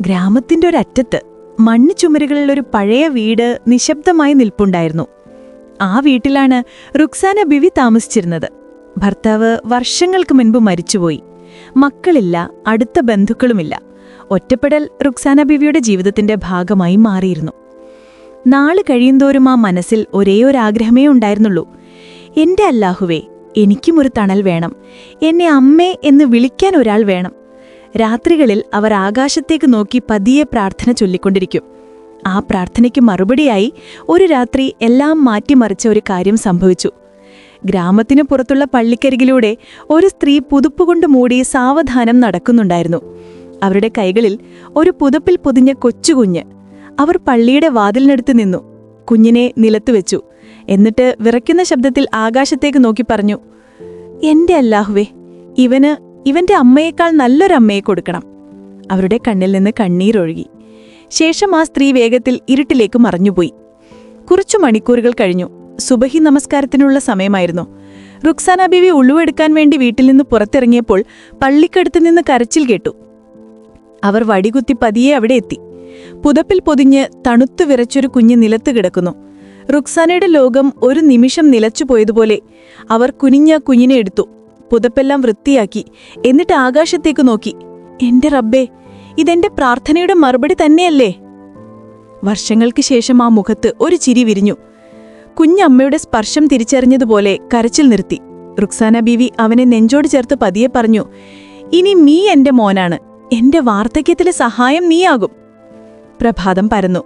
ഗ്രാമത്തിന്റെ ഒരറ്റത്ത് മണ്ണ് ചുമരുകളിൽ ഒരു പഴയ വീട് നിശബ്ദമായി നിൽപ്പുണ്ടായിരുന്നു. ആ വീട്ടിലാണ് റുക്സാന ബിവി താമസിച്ചിരുന്നത്. ഭർത്താവ് വർഷങ്ങൾക്ക് മുൻപ് മരിച്ചുപോയി. മക്കളില്ല അടുത്ത ബന്ധുക്കളുമില്ല. ഒറ്റപ്പെടൽ റുക്സാന ബിവിയുടെ ജീവിതത്തിന്റെ ഭാഗമായി മാറിയിരുന്നു. നാൾ കഴിയുന്തോറും ആ മനസ്സിൽ ഒരേ ഒരാഗ്രഹമേ ഉണ്ടായിരുന്നുള്ളൂ. എന്റെ അല്ലാഹുവേ എനിക്കും ഒരു തണൽ വേണം. എന്നെ അമ്മേ എന്ന് വിളിക്കാൻ ഒരാൾ വേണം. രാത്രികളിൽ അവർ ആകാശത്തേക്ക് നോക്കി പതിയെ പ്രാർത്ഥന ചൊല്ലിക്കൊണ്ടിരിക്കും. ആ പ്രാർത്ഥനയ്ക്ക് മറുപടിയായി ഒരു രാത്രി എല്ലാം മാറ്റിമറിച്ച ഒരു കാര്യം സംഭവിച്ചു. ഗ്രാമത്തിനു പുറത്തുള്ള പള്ളിക്കരികിലൂടെ ഒരു സ്ത്രീ പുതുപ്പുകൊണ്ട് മൂടി സാവധാനം നടക്കുന്നുണ്ടായിരുന്നു. അവരുടെ കൈകളിൽ ഒരു പുതപ്പിൽ പൊതിഞ്ഞ കൊച്ചുകുഞ്ഞ്. അവർ പള്ളിയുടെ വാതിലിനടുത്ത് നിന്നു. കുഞ്ഞിനെ നിലത്തുവെച്ചു എന്നിട്ട് വിറയ്ക്കുന്ന ശബ്ദത്തിൽ ആകാശത്തേക്ക് നോക്കി പറഞ്ഞു എന്റെ അല്ലാഹുവേ ഇവന് ഇവന്റെ അമ്മയേക്കാൾ നല്ലൊരമ്മയെ കൊടുക്കണം. അവരുടെ കണ്ണിൽ നിന്ന് കണ്ണീരൊഴുകി. ശേഷം ആ സ്ത്രീ വേഗത്തിൽ ഇരുട്ടിലേക്ക് മറഞ്ഞുപോയി. കുറച്ചു മണിക്കൂറുകൾ കഴിഞ്ഞു. സുബഹി നമസ്കാരത്തിനുള്ള സമയമായിരുന്നു. റുക്സാന ബീവി ഉള്ളുവെടുക്കാൻ വേണ്ടി വീട്ടിൽ നിന്ന് പുറത്തിറങ്ങിയപ്പോൾ പള്ളിക്കടുത്ത് നിന്ന് കരച്ചിൽ കേട്ടു. അവർ വടികുത്തി പതിയെ അവിടെ എത്തി. പുതപ്പിൽ പൊതിഞ്ഞ് തണുത്തു വിറച്ചൊരു കുഞ്ഞ് നിലത്ത് കിടക്കുന്നു. റുക്സാനയുടെ ലോകം ഒരു നിമിഷം നിലച്ചുപോയതുപോലെ അവർ കുനിഞ്ഞ കുഞ്ഞിനെ എടുത്തു. പുതപ്പെല്ലാം വൃത്തിയാക്കി. എന്നിട്ട് ആകാശത്തേക്ക് നോക്കി. എന്റെ റബ്ബേ ഇതെന്റെ പ്രാർത്ഥനയുടെ മറുപടി തന്നെയല്ലേ? വർഷങ്ങൾക്ക് ശേഷം ആ മുഖത്ത് ഒരു ചിരി വിരിഞ്ഞു. കുഞ്ഞമ്മയുടെ സ്പർശം തിരിച്ചറിഞ്ഞതുപോലെ കരച്ചിൽ നിർത്തി. റുക്സാന ബീവി അവനെ നെഞ്ചോട് ചേർത്ത് പതിയെ പറഞ്ഞു ഇനി നീ എന്റെ മോനാണ്. എന്റെ വാർദ്ധക്യത്തിലെ സഹായം നീയാകും. പ്രഭാതം പരന്നു.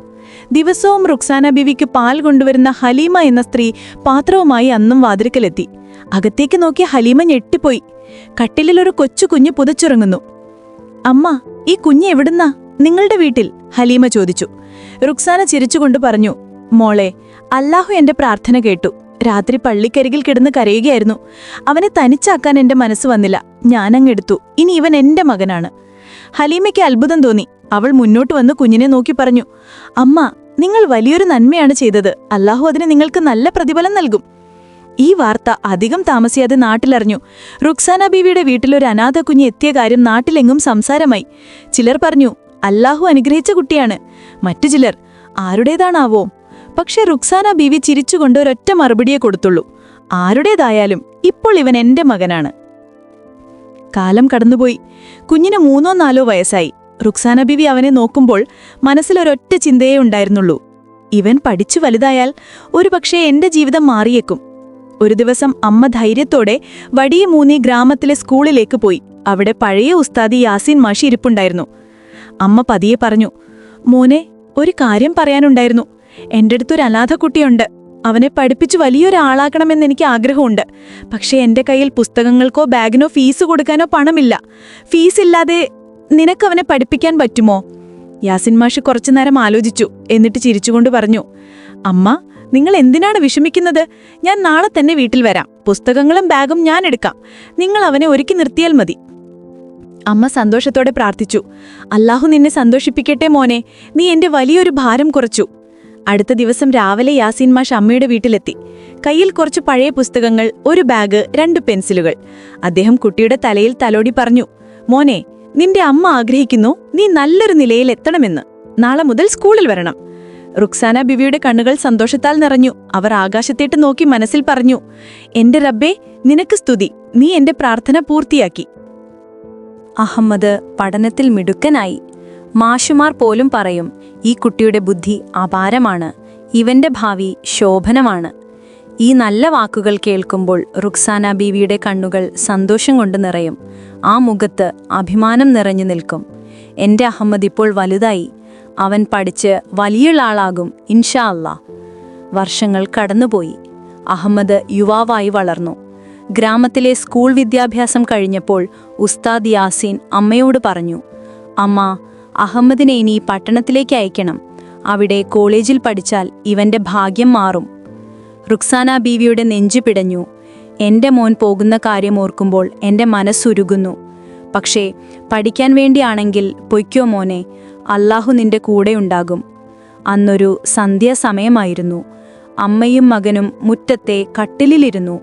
ദിവസവും റുക്സാന ബീവിക്ക് പാൽ കൊണ്ടുവരുന്ന ഹലീമ എന്ന സ്ത്രീ പാത്രവുമായി അന്നും വാതിൽക്കലെത്തി. അകത്തേക്ക് നോക്കി ഹലീമ ഞെട്ടിപ്പോയി. കട്ടിലിൽ ഒരു കൊച്ചു കുഞ്ഞ് പുതച്ചുറങ്ങുന്നു. അമ്മ ഈ കുഞ്ഞ് എവിടുന്നാ? നിങ്ങളുടെ വീട്ടിൽ? ഹലീമ ചോദിച്ചു. റുക്സാന ചിരിച്ചുകൊണ്ട് പറഞ്ഞു മോളെ അല്ലാഹു എന്റെ പ്രാർത്ഥന കേട്ടു. രാത്രി പള്ളിക്കരികിൽ കിടന്ന് കരയുകയായിരുന്നു. അവനെ തനിച്ചാക്കാൻ എന്റെ മനസ്സ് വന്നില്ല. ഞാനങ്ങെടുത്തു. ഇനി ഇവൻ എന്റെ മകനാണ്. ഹലീമയ്ക്ക് അത്ഭുതം തോന്നി. അവൾ മുന്നോട്ട് വന്ന് കുഞ്ഞിനെ നോക്കി പറഞ്ഞു അമ്മ നിങ്ങൾ വലിയൊരു നന്മയാണ് ചെയ്തത്. അല്ലാഹു അതിന് നിങ്ങൾക്ക് നല്ല പ്രതിഫലം നൽകും. ഈ വാർത്ത അധികം താമസിയാതെ നാട്ടിലറിഞ്ഞു. റുക്സാന ബീവിയുടെ വീട്ടിലൊരു അനാഥ കുഞ്ഞ് എത്തിയ കാര്യം നാട്ടിലെങ്ങും സംസാരമായി. ചിലർ പറഞ്ഞു അല്ലാഹു അനുഗ്രഹിച്ച കുട്ടിയാണ്. മറ്റു ചിലർ ആരുടേതാണാവോ? പക്ഷെ റുക്സാന ബീവി ചിരിച്ചുകൊണ്ട് ഒരൊറ്റ മറുപടിയെ കൊടുത്തുള്ളൂ. ആരുടേതായാലും ഇപ്പോൾ ഇവൻ എന്റെ മകനാണ്. കാലം കടന്നുപോയി. കുഞ്ഞിന് മൂന്നോ നാലോ വയസ്സായി. റുക്സാന ബീവി അവനെ നോക്കുമ്പോൾ മനസ്സിലൊരൊറ്റ ചിന്തയേ ഉണ്ടായിരുന്നുള്ളൂ. ഇവൻ പഠിച്ചു വലുതായാൽ ഒരുപക്ഷെ എന്റെ ജീവിതം മാറിയേക്കും. ഒരു ദിവസം അമ്മ ധൈര്യത്തോടെ വടിയെ മൂന്നി ഗ്രാമത്തിലെ സ്കൂളിലേക്ക് പോയി. അവിടെ പഴയ ഉസ്താദി യാസീൻ മാഷി ഇരിപ്പുണ്ടായിരുന്നു. അമ്മ പതിയെ പറഞ്ഞു മോനെ ഒരു കാര്യം പറയാനുണ്ടായിരുന്നു. എന്റെ അടുത്തൊരു അനാഥ കുട്ടിയുണ്ട്. അവനെ പഠിപ്പിച്ച് വലിയൊരാളാക്കണമെന്ന് എനിക്ക് ആഗ്രഹമുണ്ട്. പക്ഷേ എന്റെ കയ്യിൽ പുസ്തകങ്ങൾക്കോ ബാഗിനോ ഫീസ് കൊടുക്കാനോ പണമില്ല. ഫീസ് ഇല്ലാതെ നിനക്ക് അവനെ പഠിപ്പിക്കാൻ പറ്റുമോ? യാസിൻ മാഷ് കുറച്ചുനേരം ആലോചിച്ചു. എന്നിട്ട് ചിരിച്ചുകൊണ്ട് പറഞ്ഞു അമ്മ നിങ്ങൾ എന്തിനാണ് വിഷമിക്കുന്നത്? ഞാൻ നാളെ തന്നെ വീട്ടിൽ വരാം. പുസ്തകങ്ങളും ബാഗും ഞാൻ എടുക്കാം. നിങ്ങൾ അവനെ ഒരുക്കി നിർത്തിയാൽ മതി. അമ്മ സന്തോഷത്തോടെ പ്രാർത്ഥിച്ചു. അല്ലാഹു നിന്നെ സന്തോഷിപ്പിക്കട്ടെ മോനെ. നീ എന്റെ വലിയൊരു ഭാരം കുറച്ചു. അടുത്ത ദിവസം രാവിലെ യാസീൻ മാഷ് അമ്മയുടെ വീട്ടിലെത്തി. കയ്യിൽ കുറച്ച് പഴയ പുസ്തകങ്ങൾ ഒരു ബാഗ് രണ്ട് പെൻസിലുകൾ. അദ്ദേഹം കുട്ടിയുടെ തലയിൽ തലോടി പറഞ്ഞു മോനെ നിന്റെ അമ്മ ആഗ്രഹിക്കുന്നു നീ നല്ലൊരു നിലയിൽ എത്തണമെന്ന്. നാളെ മുതൽ സ്കൂളിൽ വരണം. റുക്സാന ബിവിയുടെ കണ്ണുകൾ സന്തോഷത്താൽ നിറഞ്ഞു. അവർ ആകാശത്തേട്ട് നോക്കി മനസ്സിൽ പറഞ്ഞു എന്റെ റബ്ബേ നിനക്ക് സ്തുതി. നീ എന്റെ പ്രാർത്ഥന പൂർത്തിയാക്കി. അഹമ്മദ് പഠനത്തിൽ മിടുക്കനായി. മാഷുമാർ പോലും പറയും ഈ കുട്ടിയുടെ ബുദ്ധി അപാരമാണ്. ഇവന്റെ ഭാവി ശോഭനമാണ്. ഈ നല്ല വാക്കുകൾ കേൾക്കുമ്പോൾ റുക്സാന ബീവിയുടെ കണ്ണുകൾ സന്തോഷം കൊണ്ട് നിറയും. ആ മുഖത്ത് അഭിമാനം നിറഞ്ഞു നിൽക്കും. എന്റെ അഹമ്മദ് ഇപ്പോൾ വലുതായി. അവൻ പഠിച്ച് വലിയ ആളാകും ഇൻഷാ അല്ലാ. വർഷങ്ങൾ കടന്നുപോയി. അഹമ്മദ് യുവാവായി വളർന്നു. ഗ്രാമത്തിലെ സ്കൂൾ വിദ്യാഭ്യാസം കഴിഞ്ഞപ്പോൾ ഉസ്താദ് യാസീൻ അമ്മയോട് പറഞ്ഞു അമ്മ അഹമ്മദിനെ ഇനി പട്ടണത്തിലേക്ക് അയക്കണം. അവിടെ കോളേജിൽ പഠിച്ചാൽ ഇവന്റെ ഭാഗ്യം മാറും. റുക്സാന ബീവിയുടെ നെഞ്ചു പിടഞ്ഞു. എന്റെ മോൻ പോകുന്ന കാര്യം ഓർക്കുമ്പോൾ എന്റെ മനസ്സുരുകുന്നു. പക്ഷേ പഠിക്കാൻ വേണ്ടിയാണെങ്കിൽ പൊയ്ക്കോ മോനെ. അല്ലാഹു നിന്റെ കൂടെയുണ്ടാകും അന്നൊരു സന്ധ്യാസമയമായിരുന്നു. അമ്മയും മകനും മുറ്റത്തെ കട്ടിലിലിരുന്നു.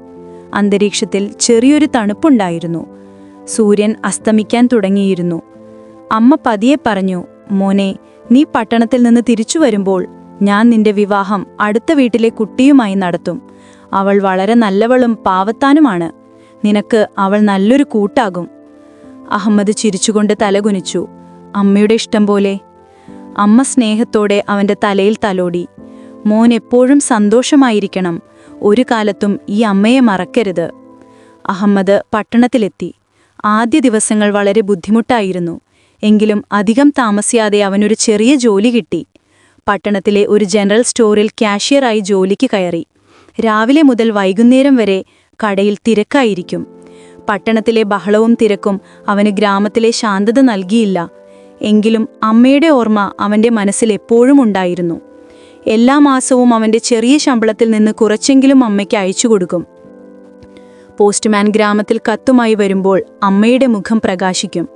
അന്തരീക്ഷത്തിൽ ചെറിയൊരു തണുപ്പുണ്ടായിരുന്നു. സൂര്യൻ അസ്തമിക്കാൻ തുടങ്ങിയിരുന്നു. അമ്മ പതിയെ പറഞ്ഞു മോനെ നീ പട്ടണത്തിൽ നിന്ന് തിരിച്ചു വരുമ്പോൾ ഞാൻ നിന്റെ വിവാഹം അടുത്ത വീട്ടിലെ കുട്ടിയുമായി നടത്തും. അവൾ വളരെ നല്ലവളും പാവത്താനുമാണ്. നിനക്ക് അവൾ നല്ലൊരു കൂട്ടാകും. അഹമ്മദ് ചിരിച്ചുകൊണ്ട് തലകുനിച്ചു. അമ്മയുടെ ഇഷ്ടം പോലെ. അമ്മ സ്നേഹത്തോടെ അവന്റെ തലയിൽ തലോടി. മോൻ എപ്പോഴും സന്തോഷമായിരിക്കണം. ഒരു കാലത്തും ഈ അമ്മയെ മറക്കരുത്. അഹമ്മദ് പട്ടണത്തിലെത്തി. ആദ്യ ദിവസങ്ങൾ വളരെ ബുദ്ധിമുട്ടായിരുന്നു. എങ്കിലും അധികം താമസിയാതെ അവനൊരു ചെറിയ ജോലി കിട്ടി. പട്ടണത്തിലെ ഒരു ജനറൽ സ്റ്റോറിൽ ക്യാഷ്യറായി ജോലിക്ക് കയറി. രാവിലെ മുതൽ വൈകുന്നേരം വരെ കടയിൽ തിരക്കായിരിക്കും. പട്ടണത്തിലെ ബഹളവും തിരക്കും അവന് ഗ്രാമത്തിലെ ശാന്തത നൽകിയില്ല. എങ്കിലും അമ്മയുടെ ഓർമ്മ അവന്റെ മനസ്സിൽ എപ്പോഴും ഉണ്ടായിരുന്നു. എല്ലാ മാസവും അവന്റെ ചെറിയ ശമ്പളത്തിൽ നിന്ന് കുറച്ചെങ്കിലും അമ്മയ്ക്ക് അയച്ചു കൊടുക്കും. പോസ്റ്റ്മാൻ ഗ്രാമത്തിൽ കത്തുമായി വരുമ്പോൾ അമ്മയുടെ മുഖം പ്രകാശിക്കും.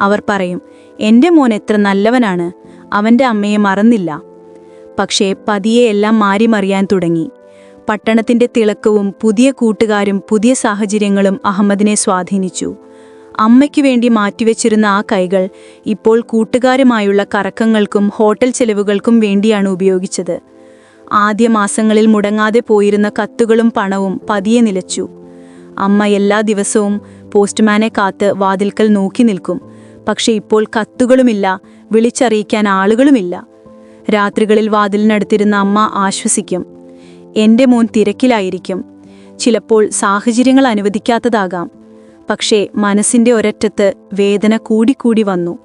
അവർ പറയും എന്റെ മോൻ എത്ര നല്ലവനാണ്. അവന്റെ അമ്മയെ മറന്നില്ല. പക്ഷേ പതിയെ എല്ലാം മാറിമറിയാൻ തുടങ്ങി. പട്ടണത്തിന്റെ തിളക്കവും പുതിയ കൂട്ടുകാരും പുതിയ സാഹചര്യങ്ങളും അഹമ്മദിനെ സ്വാധീനിച്ചു. അമ്മയ്ക്കു വേണ്ടി മാറ്റിവെച്ചിരുന്ന ആ കൈകൾ ഇപ്പോൾ കൂട്ടുകാരുമായുള്ള കറക്കങ്ങൾക്കും ഹോട്ടൽ ചെലവുകൾക്കും വേണ്ടിയാണ് ഉപയോഗിച്ചത്. ആദ്യ മാസങ്ങളിൽ മുടങ്ങാതെ പോയിരുന്ന കത്തുകളും പണവും പതിയെ നിലച്ചു. അമ്മ എല്ലാ ദിവസവും പോസ്റ്റ്മാനെ കാത്ത് വാതിൽക്കൽ നോക്കി നിൽക്കും. പക്ഷെ ഇപ്പോൾ കത്തുകളുമില്ല വിളിച്ചറിയിക്കാൻ ആളുകളുമില്ല. രാത്രികളിൽ വാതിലിനടുത്തിരുന്ന അമ്മ ആശ്വസിക്കും. എന്റെ മോൻ തിരക്കിലായിരിക്കും. ചിലപ്പോൾ സാഹചര്യങ്ങൾ അനുവദിക്കാത്തതാകാം. പക്ഷേ മനസ്സിന്റെ ഒരറ്റത്ത് വേദന കൂടിക്കൂടി വന്നു.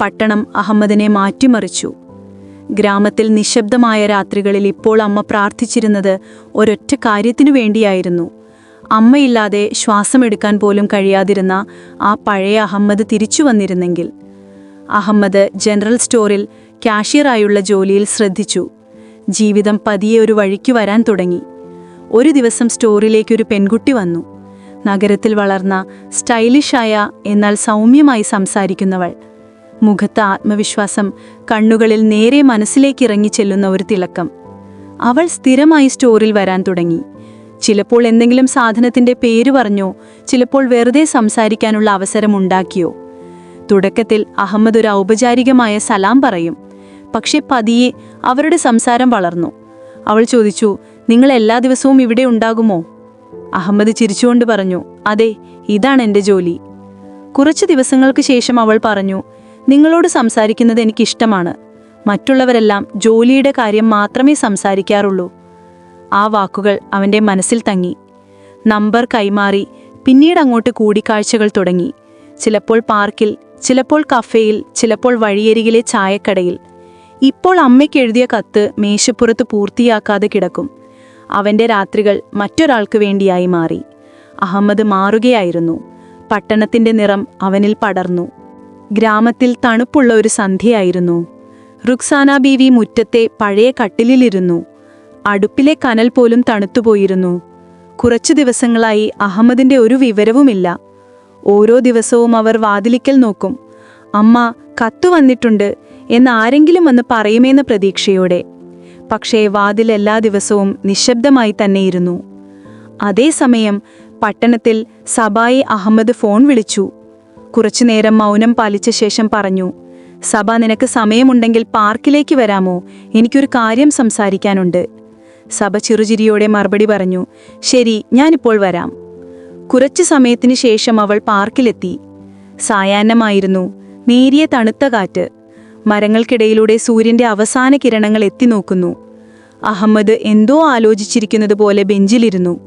പട്ടണം അഹമ്മദിനെ മാറ്റിമറിച്ചു. ഗ്രാമത്തിൽ നിശബ്ദമായ രാത്രികളിൽ ഇപ്പോൾ അമ്മ പ്രാർത്ഥിച്ചിരുന്നത് ഒരൊറ്റ കാര്യത്തിനു വേണ്ടിയായിരുന്നു. അമ്മയില്ലാതെ ശ്വാസമെടുക്കാൻ പോലും കഴിയാതിരുന്ന ആ പഴയ അഹമ്മദ് തിരിച്ചു വന്നിരുന്നെങ്കിൽ. അഹമ്മദ് ജനറൽ സ്റ്റോറിൽ കാഷ്യറായുള്ള ജോലിയിൽ ശ്രദ്ധിച്ചു. ജീവിതം പതിയെ ഒരു വഴിക്ക് വരാൻ തുടങ്ങി. ഒരു ദിവസം സ്റ്റോറിലേക്കൊരു പെൺകുട്ടി വന്നു. നഗരത്തിൽ വളർന്ന സ്റ്റൈലിഷായ എന്നാൽ സൗമ്യമായി സംസാരിക്കുന്നവൾ. മുഖത്ത് ആത്മവിശ്വാസം കണ്ണുകളിൽ നേരെ മനസ്സിലേക്ക് ഇറങ്ങി ചെല്ലുന്ന ഒരു തിളക്കം. അവൾ സ്ഥിരമായി സ്റ്റോറിൽ വരാൻ തുടങ്ങി. ചിലപ്പോൾ എന്തെങ്കിലും സാധനത്തിന്റെ പേര് പറഞ്ഞോ ചിലപ്പോൾ വെറുതെ സംസാരിക്കാനുള്ള അവസരമുണ്ടാക്കിയോ തുടക്കത്തിൽ അഹമ്മദ് ഒരു ഔപചാരികമായ സലാം പറയും. പക്ഷെ പതിയെ അവരുടെ സംസാരം വളർന്നു. അവൾ ചോദിച്ചു നിങ്ങൾ എല്ലാ ദിവസവും ഇവിടെ ഉണ്ടാകുമോ? അഹമ്മദ് ചിരിച്ചുകൊണ്ട് പറഞ്ഞു അതെ ഇതാണ് എന്റെ ജോലി. കുറച്ച് ദിവസങ്ങൾക്ക് ശേഷം അവൾ പറഞ്ഞു നിങ്ങളോട് സംസാരിക്കുന്നത് എനിക്കിഷ്ടമാണ് മറ്റുള്ളവരെല്ലാം ജോലിയുടെ കാര്യം മാത്രമേ സംസാരിക്കാറുള്ളൂ. ആ വാക്കുകൾ അവന്റെ മനസ്സിൽ തങ്ങി. നമ്പർ കൈമാറി പിന്നീട് അങ്ങോട്ട് കൂടിക്കാഴ്ചകൾ തുടങ്ങി. ചിലപ്പോൾ പാർക്കിൽ ചിലപ്പോൾ കഫേയിൽ ചിലപ്പോൾ വഴിയരികിലെ ചായക്കടയിൽ. ഇപ്പോൾ അമ്മയ്ക്ക് എഴുതിയ കത്ത് മേശപ്പുറത്ത് പൂർത്തിയാക്കാതെ കിടക്കും. അവന്റെ രാത്രികൾ മറ്റൊരാൾക്ക് വേണ്ടിയായി മാറി. അഹമ്മദ് മാറുകയായിരുന്നു. പട്ടണത്തിന്റെ നിറം അവനിൽ പടർന്നു. ഗ്രാമത്തിൽ തണുപ്പുള്ള ഒരു സന്ധ്യയായിരുന്നു. റുക്സാന ബീവി മുറ്റത്തെ പഴയ കട്ടിലിലിരുന്നു. അടുപ്പിലെ കനൽ പോലും തണുത്തുപോയിരുന്നു. കുറച്ചു ദിവസങ്ങളായി അഹമ്മദിന്റെ ഒരു വിവരവുമില്ല. ഓരോ ദിവസവും അവർ വാതിലിക്കൽ നോക്കും. അമ്മ കത്തു വന്നിട്ടുണ്ട് എന്ന് ആരെങ്കിലും വന്ന് പറയുമെന്ന പ്രതീക്ഷയോടെ പക്ഷേ വാതിൽ എല്ലാ ദിവസവും നിശബ്ദമായി തന്നെയിരുന്നു. അതേസമയം പട്ടണത്തിൽ സബായി അഹമ്മദ് ഫോൺ വിളിച്ചു. കുറച്ചുനേരം മൗനം പാലിച്ച ശേഷം പറഞ്ഞു സഭ നിനക്ക് സമയമുണ്ടെങ്കിൽ പാർക്കിലേക്ക് വരാമോ? എനിക്കൊരു കാര്യം സംസാരിക്കാനുണ്ട്. സഭ ചെറുചിരിയോടെ മറുപടി പറഞ്ഞു ശരി ഞാനിപ്പോൾ വരാം. കുറച്ചു സമയത്തിനു ശേഷം അവൾ പാർക്കിലെത്തി. സായാഹ്നമായിരുന്നു. നേരിയ തണുത്ത കാറ്റ്. മരങ്ങൾക്കിടയിലൂടെ സൂര്യന്റെ അവസാന കിരണങ്ങൾ എത്തിനോക്കുന്നു അഹമ്മദ് എന്തോ ആലോചിച്ചിരിക്കുന്നത് പോലെ ബെഞ്ചിലിരുന്നു.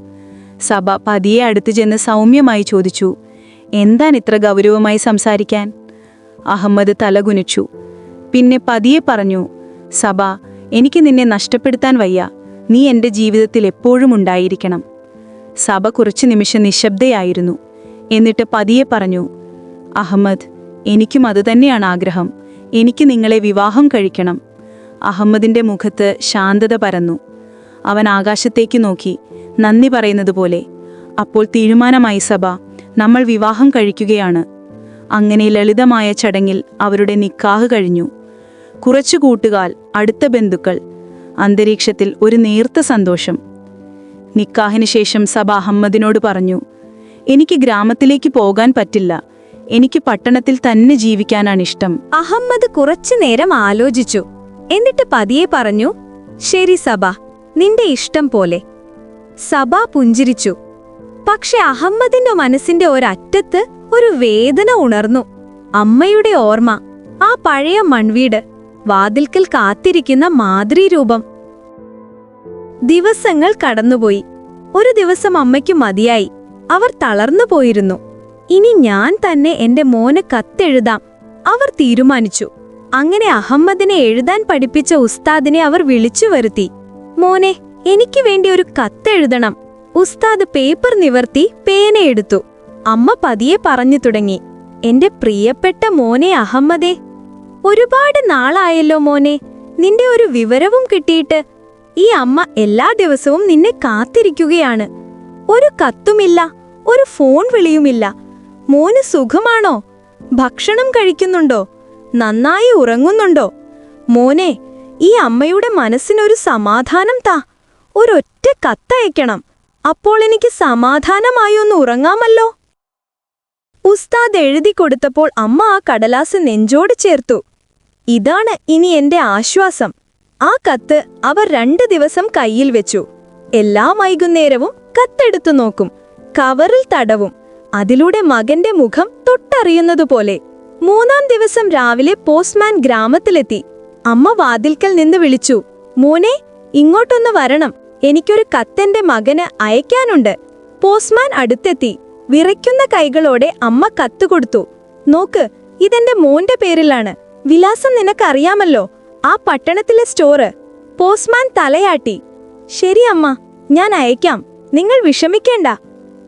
സഭ പതിയെ അടുത്തു ചെന്ന് സൗമ്യമായി ചോദിച്ചു എന്താണ് ഇത്ര ഗൗരവമായി സംസാരിക്കാൻ? അഹമ്മദ് തലകുനിച്ചു പിന്നെ പതിയെ പറഞ്ഞു സഭ എനിക്ക് നിന്നെ നഷ്ടപ്പെടുത്താൻ വയ്യ. നീ എന്റെ ജീവിതത്തിൽ എപ്പോഴും ഉണ്ടായിരിക്കണം. സഭ കുറച്ചു നിമിഷം നിശബ്ദയായിരുന്നു. എന്നിട്ട് പതിയെ പറഞ്ഞു അഹമ്മദ് എനിക്കും അതുതന്നെയാണ് ആഗ്രഹം. എനിക്ക് നിങ്ങളെ വിവാഹം കഴിക്കണം. അഹമ്മദിന്റെ മുഖത്ത് ശാന്തത പരന്നു. അവൻ ആകാശത്തേക്ക് നോക്കി നന്ദി പറയുന്നത് പോലെ അപ്പോൾ തീരുമാനമായി സഭ നമ്മൾ വിവാഹം കഴിക്കുകയാണ്. അങ്ങനെ ലളിതമായ ചടങ്ങിൽ അവരുടെ നിക്കാഹ് കഴിഞ്ഞു. കുറച്ചു കൂട്ടുകാൽ അടുത്ത ബന്ധുക്കൾ അന്തരീക്ഷത്തിൽ ഒരു നേർത്ത സന്തോഷം. നിക്കാഹിന് ശേഷം സബ അഹമ്മദിനോട് പറഞ്ഞു എനിക്ക് ഗ്രാമത്തിലേക്ക് പോകാൻ പറ്റില്ല. എനിക്ക് പട്ടണത്തിൽ തന്നെ ജീവിക്കാനാണ് ഇഷ്ടം. അഹമ്മദ് കുറച്ചു നേരം ആലോചിച്ചു. എന്നിട്ട് പതിയെ പറഞ്ഞു ശരി സബ നിന്റെ ഇഷ്ടം പോലെ. സബ പുഞ്ചിരിച്ചു. പക്ഷെ അഹമ്മദിന്റെ മനസ്സിന്റെ ഒരറ്റത്ത് ഒരു വേദന ഉണർന്നു. അമ്മയുടെ ഓർമ്മ ആ പഴയ മൺവീട് വാതിൽക്കൽ കാത്തിരിക്കുന്ന മാതൃരൂപം ദിവസങ്ങൾ കടന്നുപോയി. ഒരു ദിവസം അമ്മയ്ക്ക് മതിയായി. അവർ തളർന്നു പോയിരുന്നു. ഇനി ഞാൻ തന്നെ എന്റെ മോന് കത്തെഴുതാം. അവർ തീരുമാനിച്ചു. അങ്ങനെ അഹമ്മദിനെ എഴുതാൻ പഠിപ്പിച്ച ഉസ്താദിനെ അവർ വിളിച്ചു വരുത്തി. മോനെ എനിക്ക് വേണ്ടി ഒരു കത്തെഴുതണം. ഉസ്താദ് പേപ്പർ നിവർത്തി പേനയെടുത്തു അമ്മ പതിയെ പറഞ്ഞു തുടങ്ങി. എന്റെ പ്രിയപ്പെട്ട മോനെ അഹമ്മദേ ഒരുപാട് നാളായല്ലോ മോനെ. നിന്റെ ഒരു വിവരവും കിട്ടിയിട്ട് ഈ അമ്മ എല്ലാ ദിവസവും നിന്നെ കാത്തിരിക്കുകയാണ്. ഒരു കത്തുമില്ല ഒരു ഫോൺ വിളിയുമില്ല. മോന് സുഖമാണോ? ഭക്ഷണം കഴിക്കുന്നുണ്ടോ? നന്നായി ഉറങ്ങുന്നുണ്ടോ? മോനെ ഈ അമ്മയുടെ മനസ്സിനൊരു സമാധാനം താ. ഒരൊറ്റ കത്തയക്കണം. അപ്പോൾ എനിക്ക് സമാധാനമായി ഒന്ന് ഉറങ്ങാമല്ലോ. ഉസ്താദ് എഴുതി കൊടുത്തപ്പോൾ അമ്മ ആ കടലാസ് നെഞ്ചോട് ചേർത്തു. ഇതാണ് ഇനി എന്റെ ആശ്വാസം. ആ കത്ത് അവർ രണ്ടു ദിവസം കയ്യിൽ വെച്ചു. എല്ലാ വൈകുന്നേരവും കത്തെടുത്തു നോക്കും. കവറിൽ തടവും. അതിലൂടെ മകന്റെ മുഖം തൊട്ടറിയുന്നതുപോലെ. മൂന്നാം ദിവസം രാവിലെ പോസ്റ്റ്മാൻ ഗ്രാമത്തിലെത്തി. അമ്മ വാതിൽക്കൽ നിന്ന് വിളിച്ചു മോനെ ഇങ്ങോട്ടൊന്ന് വരണം. എനിക്കൊരു കത്തെന്റെ മകന് അയക്കാനുണ്ട് പോസ്റ്റ്മാൻ അടുത്തെത്തി. വിറയ്ക്കുന്ന കൈകളോടെ അമ്മ കത്ത് കൊടുത്തു നോക്ക് ഇതെന്റെ മോന്റെ പേരിലാണ്. വിലാസം നിനക്കറിയാമല്ലോ ആ പട്ടണത്തിലെ സ്റ്റോറ്. പോസ്റ്റ്മാൻ തലയാട്ടി ശരി അമ്മ ഞാൻ അയക്കാം. നിങ്ങൾ വിഷമിക്കേണ്ട.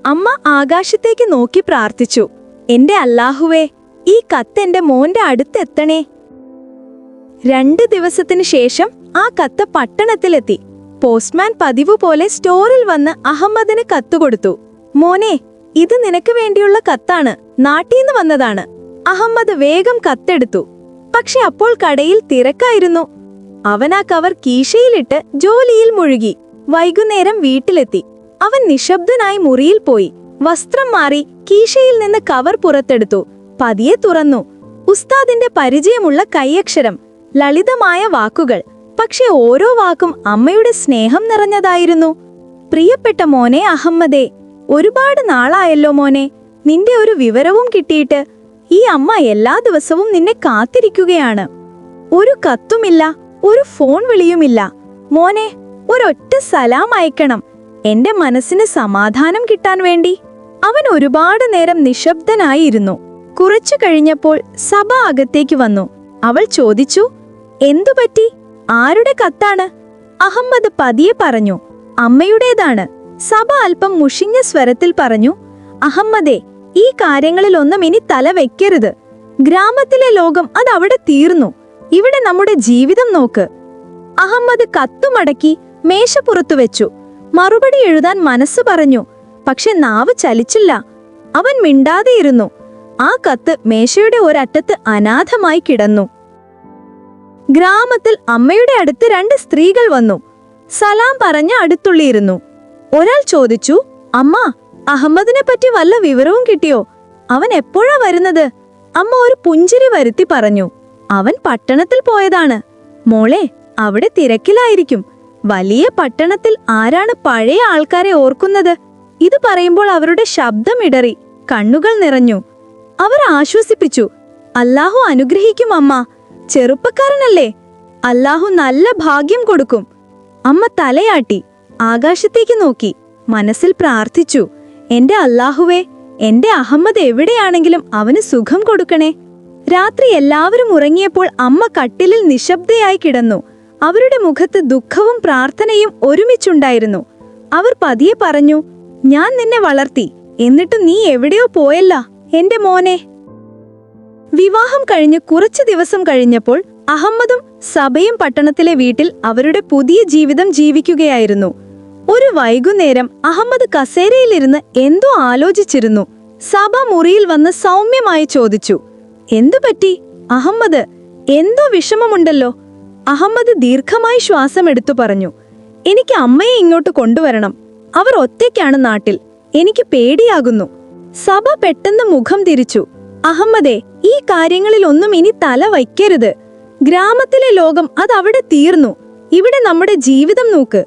അമ്മ ആകാശത്തേക്ക് നോക്കി പ്രാർത്ഥിച്ചു. എന്റെ അല്ലാഹുവേ ഈ കത്ത് എന്റെ മോന്റെ അടുത്തെത്തണേ. രണ്ട് ദിവസത്തിനു ശേഷം ആ കത്ത് പട്ടണത്തിലെത്തി. പോസ്റ്റ്മാൻ പതിവ് പോലെ സ്റ്റോറിൽ വന്ന് അഹമ്മദിന് കത്ത് കൊടുത്തു. മോനെ ഇത് നിനക്ക് വേണ്ടിയുള്ള കത്താണ്. നാട്ടീന്ന് വന്നതാണ്. അഹമ്മദ് വേഗം കത്തെടുത്തു. പക്ഷെ അപ്പോൾ കടയിൽ തിരക്കായിരുന്നു. അവൻ ആ കവർ കീശയിലിട്ട് ജോലിയിൽ മുഴുകി. വൈകുന്നേരം വീട്ടിലെത്തി. അവൻ നിശബ്ദനായി മുറിയിൽ പോയി. വസ്ത്രം മാറി കീശയിൽ നിന്ന് കവർ പുറത്തെടുത്തു. പതിയെ തുറന്നു. ഉസ്താദിന്റെ പരിചയമുള്ള കൈയക്ഷരം ലളിതമായ വാക്കുകൾ പക്ഷെ ഓരോ വാക്കും അമ്മയുടെ സ്നേഹം നിറഞ്ഞതായിരുന്നു. പ്രിയപ്പെട്ട മോനെ അഹമ്മദേ ഒരുപാട് നാളായല്ലോ മോനെ. നിന്റെ ഒരു വിവരവും കിട്ടിയിട്ട് ഈ അമ്മ എല്ലാ ദിവസവും നിന്നെ കാത്തിരിക്കുകയാണ്. ഒരു കത്തുമില്ല ഒരു ഫോൺ വിളിയുമില്ല. മോനെ ഒരൊറ്റ സലാം അയക്കണം. എന്റെ മനസ്സിന് സമാധാനം കിട്ടാൻ വേണ്ടി അവൻ ഒരുപാട് നേരം നിശബ്ദനായിരുന്നു. കുറച്ചു കഴിഞ്ഞപ്പോൾ സഭ അകത്തേക്ക് വന്നു. അവൾ ചോദിച്ചു എന്തുപറ്റി ആരുടെ കത്താണ്? അഹമ്മദ് പതിയെ പറഞ്ഞു അമ്മയുടേതാണ്. സഭ അല്പം മുഷിഞ്ഞ സ്വരത്തിൽ പറഞ്ഞു അഹമ്മദേ ഈ കാര്യങ്ങളിലൊന്നും ഇനി തല വെക്കരുത്. ഗ്രാമത്തിലെ ലോകം അത് അവിടെ തീർന്നു. ഇവിടെ നമ്മുടെ ജീവിതം നോക്ക്. അഹമ്മദ് കത്തുമടക്കി മേശപ്പുറത്തു വെച്ചു. മറുപടി എഴുതാൻ മനസ്സ് പറഞ്ഞു. പക്ഷെ നാവ് ചലിച്ചില്ല. അവൻ മിണ്ടാതെയിരുന്നു. ആ കത്ത് മേശയുടെ ഒരറ്റത്ത് അനാഥമായി കിടന്നു. ഗ്രാമത്തിൽ അമ്മയുടെ അടുത്ത് രണ്ട് സ്ത്രീകൾ വന്നു. സലാം പറഞ്ഞ് അടുത്തുള്ളിയിരുന്നു. ഒരാൾ ചോദിച്ചു അമ്മ അഹമ്മദിനെ പറ്റി വല്ല വിവരവും കിട്ടിയോ? അവൻ എപ്പോഴാ വരുന്നത്? അമ്മ ഒരു പുഞ്ചിരി വരുത്തി പറഞ്ഞു. അവൻ പട്ടണത്തിൽ പോയതാണ്. മോളെ അവിടെ തിരക്കിലായിരിക്കും. വലിയ പട്ടണത്തിൽ ആരാണ് പഴയ ആൾക്കാരെ ഓർക്കുന്നത്? ഇത് പറയുമ്പോൾ അവരുടെ ശബ്ദം ഇടറി കണ്ണുകൾ നിറഞ്ഞു. അവർ ആശ്വസിപ്പിച്ചു അല്ലാഹു അനുഗ്രഹിക്കും അമ്മ. ചെറുപ്പക്കാരനല്ലേ. അല്ലാഹു നല്ല ഭാഗ്യം കൊടുക്കും. അമ്മ തലയാട്ടി ആകാശത്തേക്ക് നോക്കി മനസ്സിൽ പ്രാർത്ഥിച്ചു എന്റെ അല്ലാഹുവേ എന്റെ അഹമ്മദ് എവിടെയാണെങ്കിലും അവന് സുഖം കൊടുക്കണേ. രാത്രി എല്ലാവരും ഉറങ്ങിയപ്പോൾ അമ്മ കട്ടിലിൽ നിശബ്ദയായി കിടന്നു. അവരുടെ മുഖത്ത് ദുഃഖവും പ്രാർത്ഥനയും ഒരുമിച്ചുണ്ടായിരുന്നു. അവർ പതിയെ പറഞ്ഞു ഞാൻ നിന്നെ വളർത്തി എന്നിട്ട് നീ എവിടെയോ പോയല്ല എന്റെ മോനെ. വിവാഹം കഴിഞ്ഞ് കുറച്ചു ദിവസം കഴിഞ്ഞപ്പോൾ അഹമ്മദും സബയും പട്ടണത്തിലെ വീട്ടിൽ അവരുടെ പുതിയ ജീവിതം ജീവിക്കുകയായിരുന്നു. ഒരു വൈകുന്നേരം അഹമ്മദ് കസേരയിലിരുന്ന് എന്തോ ആലോചിച്ചിരുന്നു. സഭ മുറിയിൽ വന്ന് സൗമ്യമായി ചോദിച്ചു എന്തു പറ്റി? അഹമ്മദ് എന്തോ വിഷമമുണ്ടല്ലോ അഹമ്മദ് ദീർഘമായി ശ്വാസമെടുത്തു പറഞ്ഞു എനിക്ക് അമ്മയെ ഇങ്ങോട്ട് കൊണ്ടുവരണം. അവർ ഒറ്റയ്ക്കാണ് നാട്ടിൽ. എനിക്ക് പേടിയാകുന്നു. സഭ പെട്ടെന്ന് മുഖം തിരിച്ചു. അഹമ്മദേ ഈ കാര്യങ്ങളിൽ ഒന്നും ഇനി തല വയ്ക്കരുത്. ഗ്രാമത്തിലെ ലോകം അതവിടെ തീർന്നു. ഇവിടെ നമ്മുടെ ജീവിതം നോക്ക്.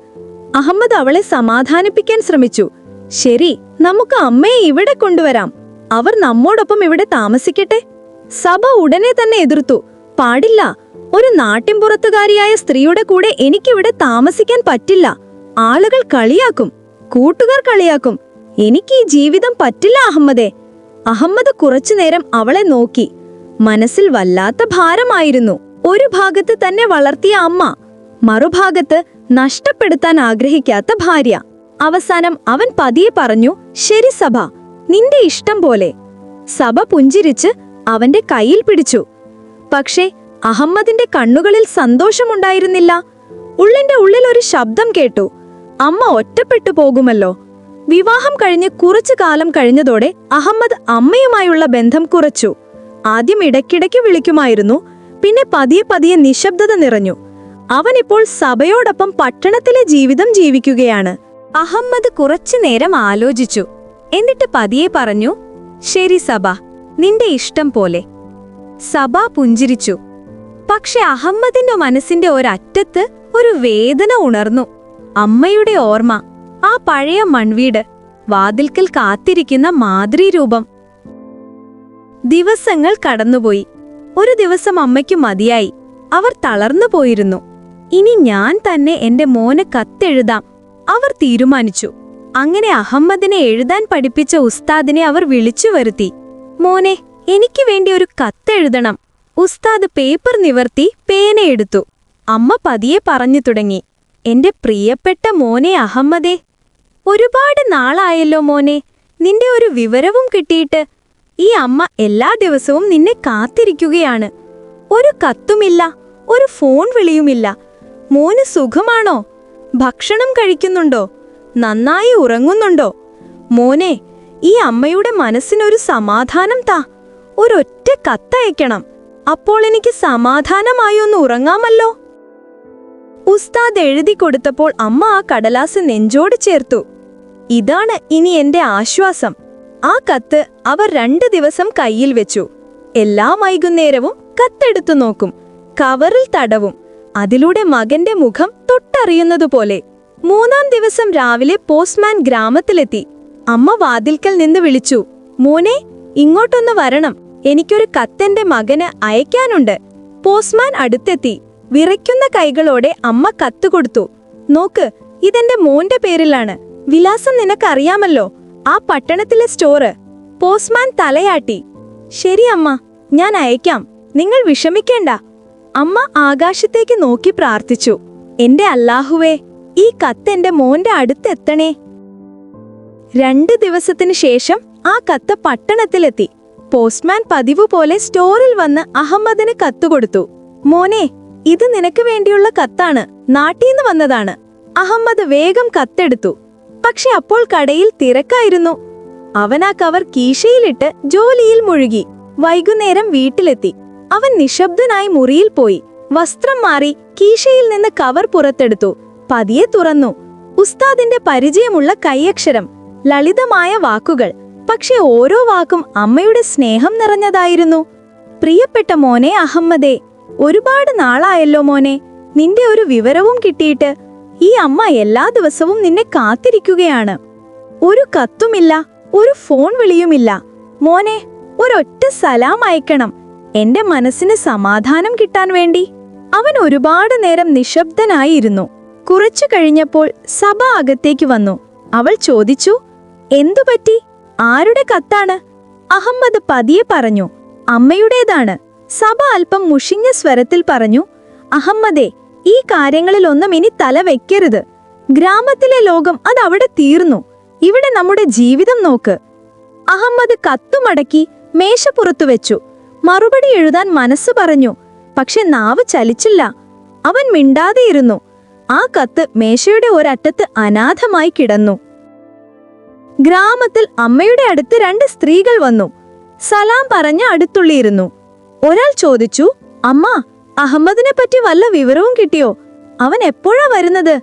അഹമ്മദ് അവളെ സമാധാനിപ്പിക്കാൻ ശ്രമിച്ചു. ശരി നമുക്ക് അമ്മയെ ഇവിടെ കൊണ്ടുവരാം. അവർ നമ്മോടൊപ്പം ഇവിടെ താമസിക്കട്ടെ? സഭ ഉടനെ തന്നെ എതിർത്തു. പാടില്ല. ഒരു നാട്ടിൻപുറത്തുകാരിയായ സ്ത്രീയുടെ കൂടെ എനിക്കിവിടെ താമസിക്കാൻ പറ്റില്ല. ആളുകൾ കളിയാക്കും കൂട്ടുകാർ കളിയാക്കും. എനിക്ക് ഈ ജീവിതം പറ്റില്ല അഹമ്മദേ. അഹമ്മദ് കുറച്ചുനേരം അവളെ നോക്കി. മനസ്സിൽ വല്ലാത്ത ഭാരമായിരുന്നു. ഒരു ഭാഗത്ത് തന്നെ വളർത്തിയ അമ്മ മറുഭാഗത്ത് നഷ്ടപ്പെടുത്താൻ ആഗ്രഹിക്കാത്ത ഭാര്യ. അവസാനം അവൻ പതിയെ പറഞ്ഞു ശരി സഭ നിന്റെ ഇഷ്ടം പോലെ. സഭ പുഞ്ചിരിച്ച് അവന്റെ കയ്യിൽ പിടിച്ചു. പക്ഷേ അഹമ്മദിന്റെ കണ്ണുകളിൽ സന്തോഷമുണ്ടായിരുന്നില്ല. ഉള്ളിന്റെ ഉള്ളിൽ ഒരു ശബ്ദം കേട്ടു. അമ്മ ഒറ്റപ്പെട്ടു പോകുമല്ലോ. വിവാഹം കഴിഞ്ഞ് കുറച്ചു കാലം കഴിഞ്ഞതോടെ അഹമ്മദ് അമ്മയുമായുള്ള ബന്ധം കുറച്ചു. ആദ്യം ഇടയ്ക്കിടയ്ക്ക് വിളിക്കുമായിരുന്നു. പിന്നെ പതിയെ പതിയെ നിശബ്ദത നിറഞ്ഞു. അവനിപ്പോൾ സഭയോടൊപ്പം പട്ടണത്തിലെ ജീവിതം ജീവിക്കുകയാണ്. അഹമ്മദ് കുറച്ചു നേരം ആലോചിച്ചു. എന്നിട്ട് പതിയെ പറഞ്ഞു ശരി സഭ നിന്റെ ഇഷ്ടം പോലെ. സഭ പുഞ്ചിരിച്ചു. പക്ഷെ അഹമ്മദിന്റെ മനസ്സിന്റെ ഒരറ്റത്ത് ഒരു വേദന ഉണർന്നു. അമ്മയുടെ ഓർമ്മ ആ പഴയ മൺവീട് വാതിൽക്കൽ കാത്തിരിക്കുന്ന മാതൃരൂപം ദിവസങ്ങൾ കടന്നുപോയി. ഒരു ദിവസം അമ്മയ്ക്ക് മതിയായി. അവർ തളർന്നു പോയിരുന്നു. ഇനി ഞാൻ തന്നെ എന്റെ മോനെ കത്തെഴുതാം. അവർ തീരുമാനിച്ചു. അങ്ങനെ അഹമ്മദിനെ എഴുതാൻ പഠിപ്പിച്ച ഉസ്താദിനെ അവർ വിളിച്ചു വരുത്തി. മോനെ എനിക്ക് വേണ്ടി ഒരു കത്തെഴുതണം. ഉസ്താദ് പേപ്പർ നിവർത്തി പേനയെടുത്തു അമ്മ പതിയെ പറഞ്ഞു തുടങ്ങി എന്റെ പ്രിയപ്പെട്ട മോനെ അഹമ്മദേ ഒരുപാട് നാളായല്ലോ മോനെ നിന്റെ ഒരു വിവരവും കിട്ടിയിട്ട് ഈ അമ്മ എല്ലാ ദിവസവും നിന്നെ കാത്തിരിക്കുകയാണ്. ഒരു കത്തുമില്ല ഒരു ഫോൺ വിളിയുമില്ല. മോന് സുഖമാണോ? ഭക്ഷണം കഴിക്കുന്നുണ്ടോ? നന്നായി ഉറങ്ങുന്നുണ്ടോ? മോനെ ഈ അമ്മയുടെ മനസ്സിനൊരു സമാധാനം താ. ഒരൊറ്റ കത്തയക്കണം. അപ്പോൾ എനിക്ക് സമാധാനമായി ഒന്ന് ഉറങ്ങാമല്ലോ. ഉസ്താദ് എഴുതി കൊടുത്തപ്പോൾ അമ്മ ആ കടലാസ് നെഞ്ചോട് ചേർത്തു. ഇതാണ് ഇനി എന്റെ ആശ്വാസം. ആ കത്ത് അവർ രണ്ടു ദിവസം കയ്യിൽ വെച്ചു. എല്ലാ വൈകുന്നേരവും കത്തെടുത്തു നോക്കും. കവറിൽ തടവും. അതിലൂടെ മകന്റെ മുഖം തൊട്ടറിയുന്നതുപോലെ. മൂന്നാം ദിവസം രാവിലെ പോസ്റ്റ്മാൻ ഗ്രാമത്തിലെത്തി. അമ്മ വാതിൽക്കൽ നിന്ന് വിളിച്ചു. മോനെ ഇങ്ങോട്ടൊന്ന് വരണം. എനിക്കൊരു കത്തെന്റെ മകന് അയക്കാനുണ്ട് പോസ്റ്റ്മാൻ അടുത്തെത്തി. വിറയ്ക്കുന്ന കൈകളോടെ അമ്മ കത്ത് കൊടുത്തു. നോക്ക് ഇതെന്റെ മോന്റെ പേരിലാണ്. വിലാസം നിനക്കറിയാമല്ലോ. ആ പട്ടണത്തിലെ സ്റ്റോറ്. പോസ്റ്റ്മാൻ തലയാട്ടി. ശരി അമ്മ ഞാൻ അയക്കാം നിങ്ങൾ വിഷമിക്കേണ്ട. അമ്മ ആകാശത്തേക്ക് നോക്കി പ്രാർത്ഥിച്ചു. എന്റെ അല്ലാഹുവേ ഈ കത്ത് എന്റെ മോന്റെ അടുത്തെത്തണേ. രണ്ട് ദിവസത്തിനു ശേഷം ആ കത്ത് പട്ടണത്തിലെത്തി. പോസ്റ്റ്മാൻ പതിവ് പോലെ സ്റ്റോറിൽ വന്ന് അഹമ്മദിന് കത്തുകൊടുത്തു മോനെ ഇത് നിനക്ക് വേണ്ടിയുള്ള കത്താണ്. നാട്ടീന്ന് വന്നതാണ്. അഹമ്മദ് വേഗം കത്തെടുത്തു. പക്ഷെ അപ്പോൾ കടയിൽ തിരക്കായിരുന്നു. അവൻ ആ കവർ കീശയിലിട്ട് ജോലിയിൽ മുഴുകി. വൈകുന്നേരം വീട്ടിലെത്തി. അവൻ നിശബ്ദനായി മുറിയിൽ പോയി. വസ്ത്രം മാറി കീശയിൽ നിന്ന് കവർ പുറത്തെടുത്തു. പതിയെ തുറന്നു. ഉസ്താദിന്റെ പരിചയമുള്ള കൈയക്ഷരം ലളിതമായ വാക്കുകൾ പക്ഷെ ഓരോ വാക്കും അമ്മയുടെ സ്നേഹം നിറഞ്ഞതായിരുന്നു. പ്രിയപ്പെട്ട മോനെ അഹമ്മദേ ഒരുപാട് നാളായല്ലോ മോനെ നിന്റെ ഒരു വിവരവും കിട്ടിയിട്ട് ഈ അമ്മ എല്ലാ ദിവസവും നിന്നെ കാത്തിരിക്കുകയാണ്. ഒരു കത്തുമില്ല ഒരു ഫോൺ വിളിയുമില്ല. മോനെ ഒരൊറ്റ സലാം അയക്കണം. എന്റെ മനസ്സിന് സമാധാനം കിട്ടാൻ വേണ്ടി. അവൻ ഒരുപാട് നേരം നിശബ്ദനായിരുന്നു. കുറച്ചു കഴിഞ്ഞപ്പോൾ സഭ അകത്തേക്ക് വന്നു. അവൾ ചോദിച്ചു എന്തുപറ്റി? ആരുടെ കത്താണ്? അഹമ്മദ് പതിയെ പറഞ്ഞു അമ്മയുടേതാണ്. സഭ അല്പം മുഷിഞ്ഞ സ്വരത്തിൽ പറഞ്ഞു അഹമ്മദേ ഈ കാര്യങ്ങളിലൊന്നും ഇനി തല വെക്കരുത്. ഗ്രാമത്തിലെ ലോകം അവിടെ തീർന്നു. ഇവിടെ നമ്മുടെ ജീവിതം നോക്ക്. അഹമ്മദ് കത്തുമടക്കി മേശപ്പുറത്തു വെച്ചു. മറുപടി എഴുതാൻ മനസ്സ് പറഞ്ഞു പക്ഷെ നാവ് ചലിച്ചില്ല. അവൻ മിണ്ടാതെയിരുന്നു. ആ കത്ത് മേശയുടെ ഒരറ്റത്ത് അനാഥമായി കിടന്നു. ഗ്രാമത്തിൽ അമ്മയുടെ അടുത്ത് രണ്ട് സ്ത്രീകൾ വന്നു. സലാം പറഞ്ഞ് അടുത്തുള്ളിയിരുന്നു. ഒരാൾ ചോദിച്ചു അമ്മ അഹമ്മദിനെ പറ്റി വല്ല വിവരവും കിട്ടിയോ? അവൻ എപ്പോഴാ വരുന്നത്?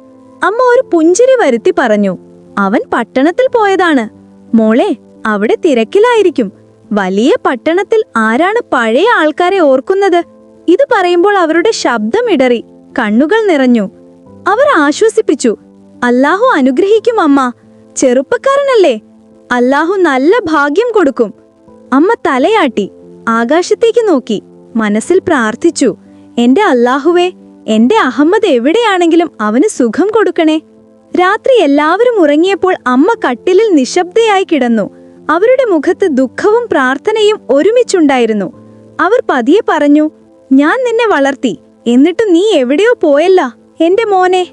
അമ്മ ഒരു പുഞ്ചിരി വരുത്തി പറഞ്ഞു അവൻ പട്ടണത്തിൽ പോയതാണ്. മോളെ അവിടെ തിരക്കിലായിരിക്കും. വലിയ പട്ടണത്തിൽ ആരാണ് പഴയ ആൾക്കാരെ ഓർക്കുന്നത്? ഇത് പറയുമ്പോൾ അവരുടെ ശബ്ദം ഇടറി കണ്ണുകൾ നിറഞ്ഞു. അവർ ആശ്വസിപ്പിച്ചു അല്ലാഹു അനുഗ്രഹിക്കും അമ്മ. ചെറുപ്പക്കാരനല്ലേ? അല്ലാഹു നല്ല ഭാഗ്യം കൊടുക്കും. അമ്മ തലയാട്ടി ആകാശത്തേക്ക് നോക്കി മനസ്സിൽ പ്രാർത്ഥിച്ചു എന്റെ അല്ലാഹുവേ എന്റെ അഹമ്മദ് എവിടെയാണെങ്കിലും അവന് സുഖം കൊടുക്കണേ. രാത്രി എല്ലാവരും ഉറങ്ങിയപ്പോൾ അമ്മ കട്ടിലിൽ നിശബ്ദയായി കിടന്നു. അവരുടെ മുഖത്ത് ദുഃഖവും പ്രാർത്ഥനയും ഒരുമിച്ചുണ്ടായിരുന്നു. അവർ പതിയെ പറഞ്ഞു ഞാൻ നിന്നെ വളർത്തി എന്നിട്ട് നീ എവിടെയോ പോയല്ല. എന്റെ മോനെ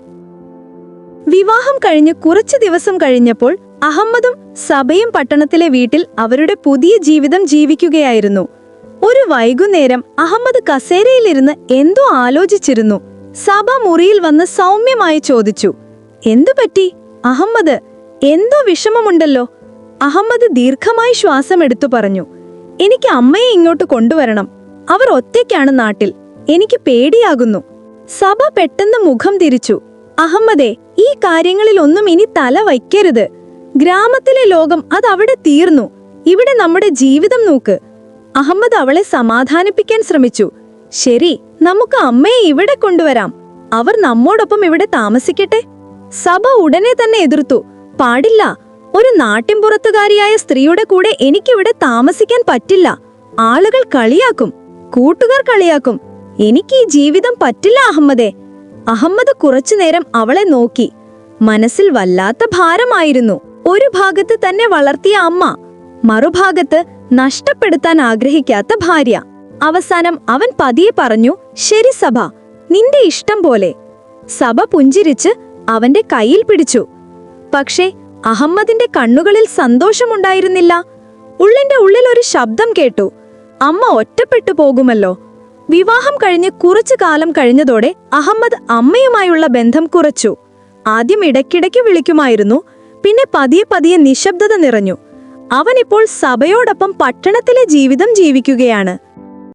വിവാഹം കഴിഞ്ഞ് കുറച്ചു ദിവസം കഴിഞ്ഞപ്പോൾ അഹമ്മദും സബയും പട്ടണത്തിലെ വീട്ടിൽ അവരുടെ പുതിയ ജീവിതം ജീവിക്കുകയായിരുന്നു. ഒരു വൈകുന്നേരം അഹമ്മദ് കസേരയിലിരുന്ന് എന്തോ ആലോചിച്ചിരുന്നു. സബ മുറിയിൽ വന്ന് സൗമ്യമായി ചോദിച്ചു എന്തു പറ്റി? അഹമ്മദ് എന്തോ വിഷമമുണ്ടല്ലോ? അഹമ്മദ് ദീർഘമായി ശ്വാസമെടുത്തു പറഞ്ഞു എനിക്ക് അമ്മയെ ഇങ്ങോട്ട് കൊണ്ടുവരണം. അവർ ഒറ്റയ്ക്കാണ് നാട്ടിൽ. എനിക്ക് പേടിയാകുന്നു. സഭ പെട്ടെന്ന് മുഖം തിരിച്ചു. അഹമ്മദേ ഈ കാര്യങ്ങളിലൊന്നും ഇനി തല വയ്ക്കരുത്. ഗ്രാമത്തിലെ ലോകം അത് അവിടെ തീർന്നു. ഇവിടെ നമ്മുടെ ജീവിതം നോക്ക്. അഹമ്മദ് അവളെ സമാധാനിപ്പിക്കാൻ ശ്രമിച്ചു. ശരി നമുക്ക് അമ്മയെ ഇവിടെ കൊണ്ടുവരാം. അവർ നമ്മോടൊപ്പം ഇവിടെ താമസിക്കട്ടെ? സഭ ഉടനെ തന്നെ എതിർത്തു. പാടില്ല ഒരു നാട്ടിൻപുറത്തുകാരിയായ സ്ത്രീയുടെ കൂടെ എനിക്കിവിടെ താമസിക്കാൻ പറ്റില്ല. ആളുകൾ കളിയാക്കും കൂട്ടുകാർ കളിയാക്കും. എനിക്ക് ഈ ജീവിതം പറ്റില്ല അഹമ്മദേ. അഹമ്മദ് കുറച്ചുനേരം അവളെ നോക്കി. മനസ്സിൽ വല്ലാത്ത ഭാരമായിരുന്നു. ഒരു ഭാഗത്ത് തന്നെ വളർത്തിയ അമ്മ മറുഭാഗത്ത് നഷ്ടപ്പെടുത്താൻ ആഗ്രഹിക്കാത്ത ഭാര്യ. അവസാനം അവൻ പതിയെ പറഞ്ഞു ശരി സഭ നിന്റെ ഇഷ്ടം പോലെ. സഭ പുഞ്ചിരിച്ച് അവന്റെ കയ്യിൽ പിടിച്ചു. പക്ഷേ അഹമ്മദിന്റെ കണ്ണുകളിൽ സന്തോഷമുണ്ടായിരുന്നില്ല. ഉള്ളിന്റെ ഉള്ളിൽ ഒരു ശബ്ദം കേട്ടു. അമ്മ ഒറ്റപ്പെട്ടു പോകുമല്ലോ. വിവാഹം കഴിഞ്ഞ് കുറച്ചു കാലം കഴിഞ്ഞതോടെ അഹമ്മദ് അമ്മയുമായുള്ള ബന്ധം കുറച്ചു. ആദ്യം ഇടയ്ക്കിടയ്ക്ക് വിളിക്കുമായിരുന്നു. പിന്നെ പതിയെ പതിയെ നിശബ്ദത നിറഞ്ഞു. അവനിപ്പോൾ സഭയോടൊപ്പം പട്ടണത്തിലെ ജീവിതം ജീവിക്കുകയാണ്.